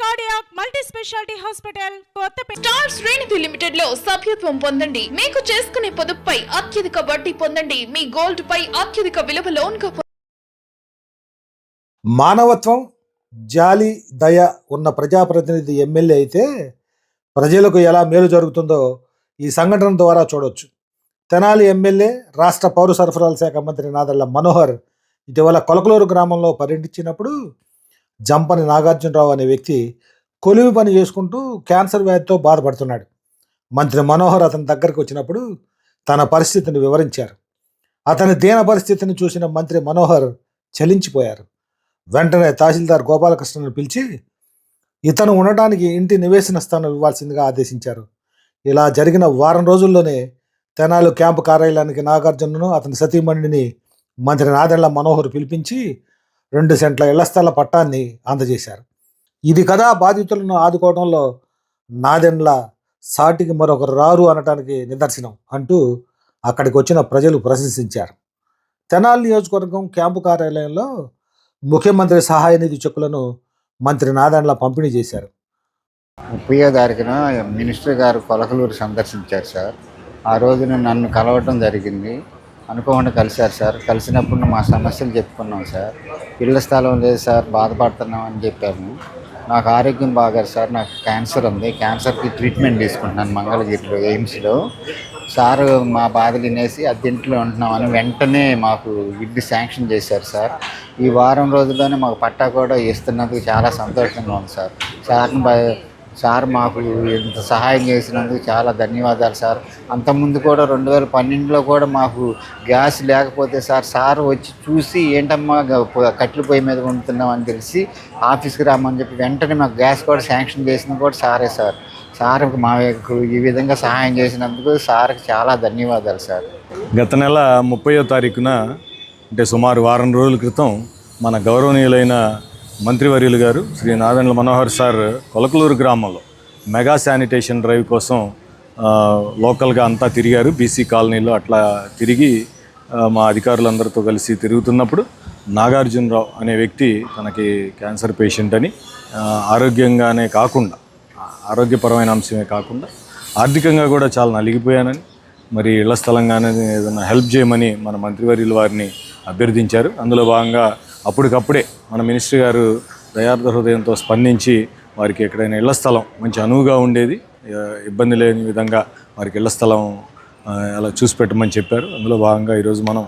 Cardiac multi speciality hospital Kothapeta star Sreenidhi లిమిటెడ్లో సభ్యత్వం పొందండి. మీకు చేసుకునే పొదుపుపై అత్యధిక వడ్డీ పొందండి. మీ గోల్డ్ పై అత్యధిక విలువ లోన్గా మానవత్వం జాలి దయ ఉన్న ప్రజాప్రతినిధి ఎమ్మెల్యే అయితే ప్రజలకు ఎలా మేలు జరుగుతుందో ఈ సంఘటన ద్వారా చూడొచ్చు. తెనాలి ఎమ్మెల్యే రాష్ట్ర పౌర సరఫరాల శాఖ మంత్రి నాదళ్ళ మనోహర్ ఇటీవల కొలకలూరు గ్రామంలో పర్యటించినప్పుడు జంపని నాగార్జునరావు అనే వ్యక్తి కొలివి పని చేసుకుంటూ క్యాన్సర్ వ్యాధితో బాధపడుతున్నాడు. మంత్రి మనోహర్ అతని దగ్గరకు వచ్చినప్పుడు తన పరిస్థితిని వివరించారు. అతని దీన పరిస్థితిని చూసిన మంత్రి మనోహర్ చలించిపోయారు. వెంటనే తహసీల్దార్ గోపాలకృష్ణను పిలిచి ఇతను ఉండటానికి ఇంటి నివేశన స్థానం ఇవ్వాల్సిందిగా ఆదేశించారు. ఇలా జరిగిన వారం రోజుల్లోనే తెనాలు క్యాంపు కార్యాలయానికి నాగార్జునను అతని సతీమణిని మంత్రి నాదెళ్ళ మనోహర్ పిలిపించి రెండు సెంట్ల ఇళ్ళ స్థల పట్టాన్ని అందజేశారు. ఇది కదా బాధితులను ఆదుకోవడంలో నాదెండ్ల సాటికి మరొకరు రారు అనటానికి నిదర్శనం అంటూ అక్కడికి వచ్చిన ప్రజలు ప్రశంసించారు. తెనాలి నియోజకవర్గం క్యాంపు కార్యాలయంలో ముఖ్యమంత్రి సహాయ నిధి చెక్కులను మంత్రి నాదెండ్ల పంపిణీ చేశారు. ముప్పయో తారీఖున మినిస్టర్ గారు కొలకలూరు సందర్శించారు సార్. ఆ రోజున నన్ను కలవటం జరిగింది. అనుకోకుండా కలిశారు సార్. కలిసినప్పుడు మా సమస్యలు చెప్పుకున్నాం సార్. ఇళ్ళ స్థలం లేదు సార్ బాధపడుతున్నాం అని చెప్పాము. నాకు ఆరోగ్యం బాగారు సార్. నాకు క్యాన్సర్ ఉంది. క్యాన్సర్కి ట్రీట్మెంట్ తీసుకుంటున్నాను మంగళగిరిలో ఎయిమ్స్లో. సార్ మా బాధలు వినేసి అద్దెంట్లో ఉంటున్నామని వెంటనే మాకు ఇల్లు శాంక్షన్ చేశారు సార్. ఈ వారం రోజుల్లోనే మాకు పట్టా కూడా ఇస్తున్నందుకు చాలా సంతోషంగా ఉంది సార్. సార్ని బ- సార్ మాకు ఇంత సహాయం చేసినందుకు చాలా ధన్యవాదాలు సార్. అంతకుముందు కూడా రెండు వేల పన్నెండులో కూడా మాకు గ్యాస్ లేకపోతే సార్ సార్ వచ్చి చూసి ఏంటమ్మా గ- కట్టెల పొయ్యి మీద వండుతున్నామని తెలిసి ఆఫీస్కి రామని చెప్పి వెంటనే మాకు గ్యాస్ కూడా శాంక్షన్ చేసింది కూడా సారే సార్. సార్ మా యొక్క ఈ విధంగా సహాయం చేసినందుకు సార్కి చాలా ధన్యవాదాలు సార్. గత నెల ముప్పయో తారీఖున అంటే సుమారు వారం రోజుల క్రితం మన గౌరవనీయులైన మంత్రివర్యులు గారు శ్రీ నాదెండ్ల మనోహర్ సార్ కొలకలూరు గ్రామంలో మెగా శానిటేషన్ డ్రైవ్ కోసం లోకల్గా అంతా తిరిగారు. బీసీ కాలనీలో అట్లా తిరిగి మా అధికారులందరితో కలిసి తిరుగుతున్నప్పుడు నాగార్జునరావు అనే వ్యక్తి తనకి క్యాన్సర్ పేషెంట్ అని ఆరోగ్యంగానే కాకుండా ఆరోగ్యపరమైన అంశమే కాకుండా ఆర్థికంగా కూడా చాలా నలిగిపోయానని మరి ఇళ్ళ స్థలంగానే ఏదైనా హెల్ప్ చేయమని మన మంత్రివర్యుల వారిని అభ్యర్థించారు. అందులో భాగంగా అప్పటికప్పుడే మన మినిస్టర్ గారు దయార్థ హృదయంతో స్పందించి వారికి ఎక్కడైనా ఇళ్ళ స్థలం మంచి అనువుగా ఉండేది ఇబ్బంది లేని విధంగా వారికి ఇళ్ళ స్థలం అలా చూసి పెట్టమని చెప్పారు. అందులో భాగంగా ఈరోజు మనం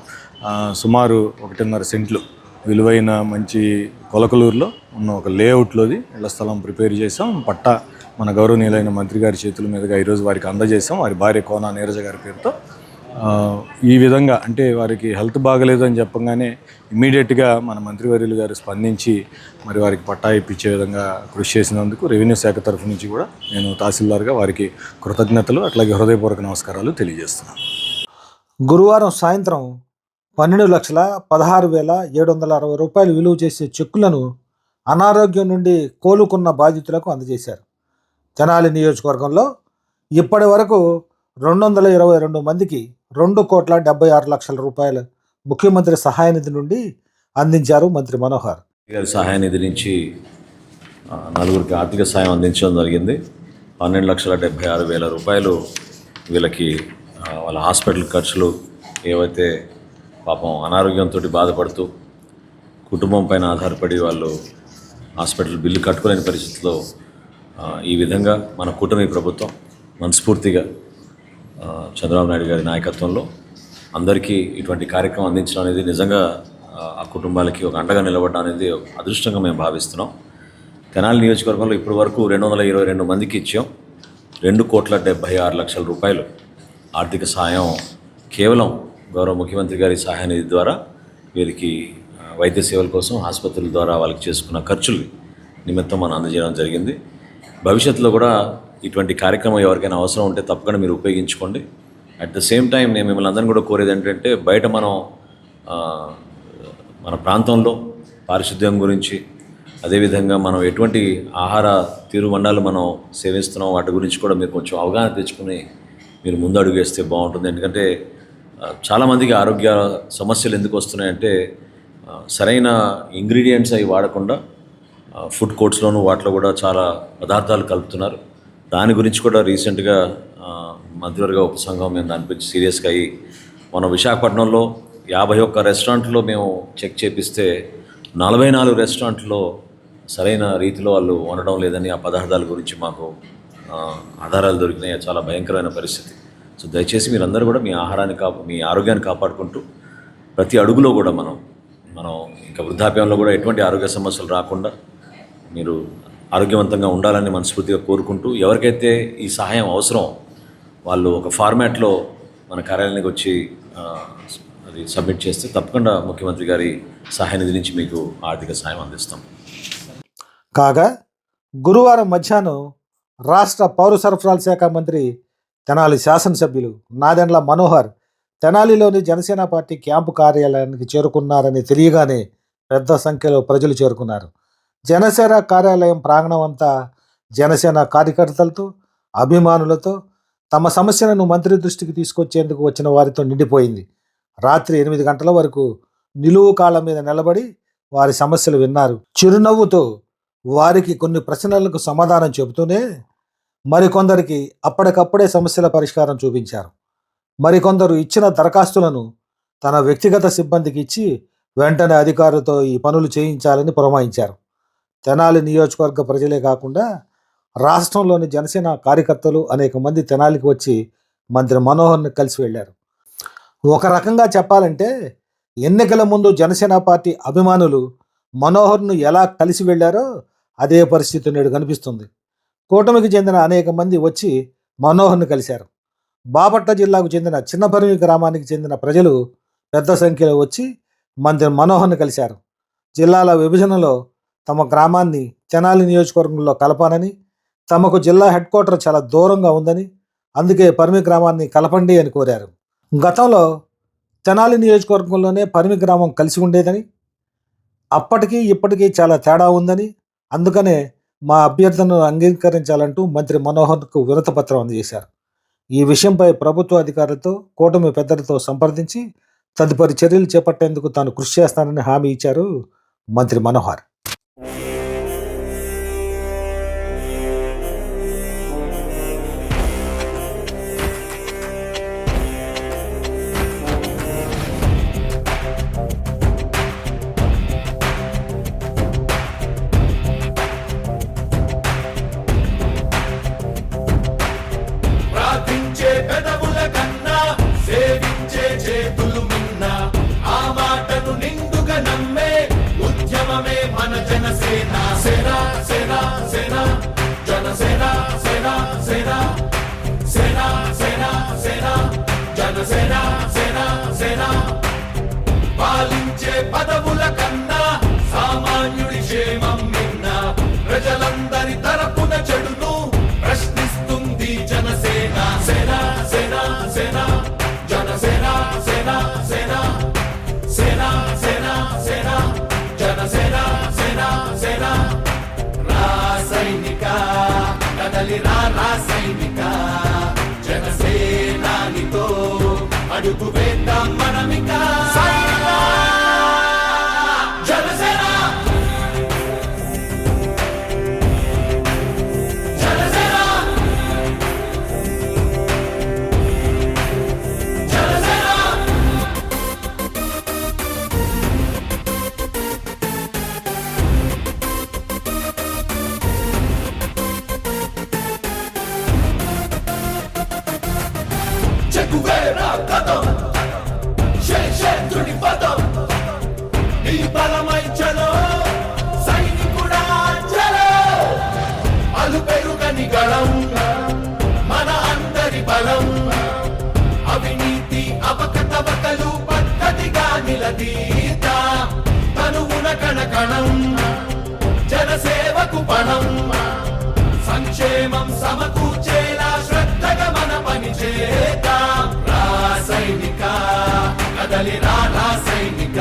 సుమారు ఒకటిన్నర సెంట్లు విలువైన మంచి కొలకలూరులో ఉన్న ఒక లేఅవుట్లోది ఇళ్ళ స్థలం ప్రిపేర్ చేసాం పట్టా మన గౌరవనీయులైన మంత్రి గారి చేతుల మీదుగా ఈరోజు వారికి అందజేసాం వారి భార్య కోన నీరజ గారి పేరుతో ఈ విధంగా అంటే వారికి హెల్త్ బాగలేదు అని చెప్పగానే ఇమీడియట్గా మన మంత్రివర్యులు గారు స్పందించి మరి వారికి పట్టా ఇప్పించే విధంగా కృషి చేసినందుకు రెవెన్యూ శాఖ తరఫు నుంచి కూడా నేను తహసీల్దార్గా వారికి కృతజ్ఞతలు అట్లాగే హృదయపూర్వక నమస్కారాలు తెలియజేస్తున్నాను. గురువారం సాయంత్రం పన్నెండు లక్షల పదహారు వేల ఏడు వందల అరవై రూపాయలు విలువ చేసే చెక్కులను అనారోగ్యం నుండి కోలుకున్న బాధితులకు అందజేశారు. తెనాలి నియోజకవర్గంలో ఇప్పటి వరకు రెండు వందల ఇరవై రెండు మందికి రెండు కోట్ల డెబ్బై ఆరు లక్షల రూపాయలు ముఖ్యమంత్రి సహాయ నిధి నుండి అందించారు మంత్రి మనోహర్. గారి సహాయ నిధి నుంచి నలుగురికి ఆర్థిక సాయం అందించడం జరిగింది. పన్నెండు లక్షల డెబ్బై ఆరు వేల రూపాయలు వీళ్ళకి వాళ్ళ హాస్పిటల్ ఖర్చులు ఏవైతే పాపం అనారోగ్యంతో బాధపడుతూ కుటుంబం పైన ఆధారపడి వాళ్ళు హాస్పిటల్ బిల్లు కట్టుకోలేని పరిస్థితిలో ఈ విధంగా మన కూటమి ప్రభుత్వం మనస్ఫూర్తిగా చంద్రబాబు నాయుడు గారి నాయకత్వంలో అందరికీ ఇటువంటి కార్యక్రమం అందించడం అనేది నిజంగా ఆ, కుటుంబాలకి ఒక అండగా నిలబడడం అనేది అదృష్టంగా మేము భావిస్తున్నాం. తెనాలి నియోజకవర్గంలో ఇప్పటి వరకు రెండు వందల ఇరవై రెండు మందికి ఇచ్చాం. రెండు కోట్ల డెబ్బై ఆరు లక్షల రూపాయలు ఆర్థిక సాయం కేవలం గౌరవ ముఖ్యమంత్రి గారి సహాయ నిధి ద్వారా వీరికి వైద్య సేవల కోసం ఆసుపత్రుల ద్వారా వాళ్ళకి చేసుకున్న ఖర్చులు నిమిత్తం మనం అందజేయడం జరిగింది. భవిష్యత్తులో కూడా ఇటువంటి కార్యక్రమం ఎవరికైనా అవసరం ఉంటే తప్పకుండా మీరు ఉపయోగించుకోండి. అట్ ద సేమ్ టైం నేను మిమ్మల్ని అందరిని కూడా కోరేది ఏంటంటే బయట మనం మన ప్రాంతంలో పారిశుద్ధ్యం గురించి అదేవిధంగా మనం ఎటువంటి ఆహార తీరుమండాలు మనం సేవిస్తున్నాం వాటి గురించి కూడా మీరు కొంచెం అవగాహన తెచ్చుకుని మీరు ముందు అడుగు వేస్తే బాగుంటుంది. ఎందుకంటే చాలామందికి ఆరోగ్య సమస్యలు ఎందుకు వస్తున్నాయంటే సరైన ఇంగ్రీడియంట్స్ అవి వాడకుండా ఫుడ్ కోర్ట్స్లోనూ వాటిలో కూడా చాలా పదార్థాలు కలుపుతున్నారు. దాని గురించి కూడా రీసెంట్గా ఆ, మంత్రివర్గ ఉపసంఘం మేము దానిపై సీరియస్గా అయ్యి మన విశాఖపట్నంలో యాభై ఒక్క రెస్టారెంట్లో మేము చెక్ చేపిస్తే నలభై నాలుగు రెస్టారెంట్లో సరైన రీతిలో వాళ్ళు వండడం లేదని ఆ పదార్థాల గురించి మాకు ఆధారాలు దొరికినాయి. చాలా భయంకరమైన పరిస్థితి. సో దయచేసి మీరందరూ కూడా మీ ఆహారాన్ని కాపు మీ ఆరోగ్యాన్ని కాపాడుకుంటూ ప్రతి అడుగులో కూడా మనం మనం ఇంకా వృద్ధాప్యంలో కూడా ఎటువంటి ఆరోగ్య సమస్యలు రాకుండా మీరు ఆరోగ్యవంతంగా ఉండాలని మనస్ఫూర్తిగా కోరుకుంటూ ఎవరికైతే ఈ సహాయం అవసరం వాళ్ళు ఒక ఫార్మాట్లో మన కార్యాలయానికి వచ్చి అది సబ్మిట్ చేస్తే తప్పకుండా ముఖ్యమంత్రి గారి సహాయ నిధి నుంచి మీకు ఆర్థిక సహాయం అందిస్తాం. కాగా గురువారం మధ్యాహ్నం రాష్ట్ర పౌర సరఫరాల శాఖ మంత్రి తెనాలి శాసనసభ్యులు నాదెండ్ల మనోహర్ తెనాలిలోని జనసేన పార్టీ క్యాంపు కార్యాలయానికి చేరుకున్నారని తెలియగానే పెద్ద సంఖ్యలో ప్రజలు చేరుకున్నారు. జనసేన కార్యాలయం ప్రాంగణం అంతా జనసేన కార్యకర్తలతో అభిమానులతో తమ సమస్యలను మంత్రి దృష్టికి తీసుకొచ్చేందుకు వచ్చిన వారితో నిండిపోయింది. రాత్రి ఎనిమిది గంటల వరకు నిలువు కాళ్ళ మీద నిలబడి వారి సమస్యలు విన్నారు. చిరునవ్వుతో వారికి కొన్ని ప్రశ్నలకు సమాధానం చెబుతూనే మరికొందరికి అప్పటికప్పుడే సమస్యల పరిష్కారం చూపించారు. మరికొందరు ఇచ్చిన దరఖాస్తులను తన వ్యక్తిగత సిబ్బందికి ఇచ్చి వెంటనే అధికారులతో ఈ పనులు చేయించాలని పురమాయించారు. తెనాలి నియోజకవర్గ ప్రజలే కాకుండా రాష్ట్రంలోని జనసేన కార్యకర్తలు అనేక మంది తెనాలికి వచ్చి మంత్రి మనోహర్ని కలిసి వెళ్ళారు. ఒక రకంగా చెప్పాలంటే ఎన్నికల ముందు జనసేన పార్టీ అభిమానులు మనోహర్ను ఎలా కలిసి వెళ్ళారో అదే పరిస్థితి నేడు కనిపిస్తుంది. కూటమికి చెందిన అనేక మంది వచ్చి మనోహర్ను కలిశారు. బాపట్ల జిల్లాకు చెందిన చిన్నపరిమి గ్రామానికి చెందిన ప్రజలు పెద్ద సంఖ్యలో వచ్చి మంత్రి మనోహర్ని కలిశారు. జిల్లాల విభజనలో తమ గ్రామాన్ని తెనాలి నియోజకవర్గంలో కలపానని తమకు జిల్లా హెడ్ క్వార్టర్ చాలా దూరంగా ఉందని అందుకే పరిమి గ్రామాన్ని కలపండి అని కోరారు. గతంలో తెనాలి నియోజకవర్గంలోనే పరిమి గ్రామం కలిసి ఉండేదని అప్పటికీ ఇప్పటికీ చాలా తేడా ఉందని అందుకనే మా అభ్యర్థనను అంగీకరించాలంటూ మంత్రి మనోహర్కు వినతపత్రం అందజేశారు. ఈ విషయంపై ప్రభుత్వ అధికారులతో కూటమి పెద్దలతో సంప్రదించి తదుపరి చర్యలు చేపట్టేందుకు తాను కృషి చేస్తానని హామీ ఇచ్చారు మంత్రి మనోహర్. మన జనసేన. సేన సేన సేన. జనసేన సేన సేన. సేన సేన సేన. జనసేన సేన సేన. పాలించే పదవుల కన్నా వేద్దాం మనమిక సైనిక కదలి రానా సైనిక.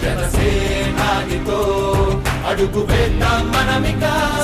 జనసేనాగితో అడుగు వేద్దాం మనమిగా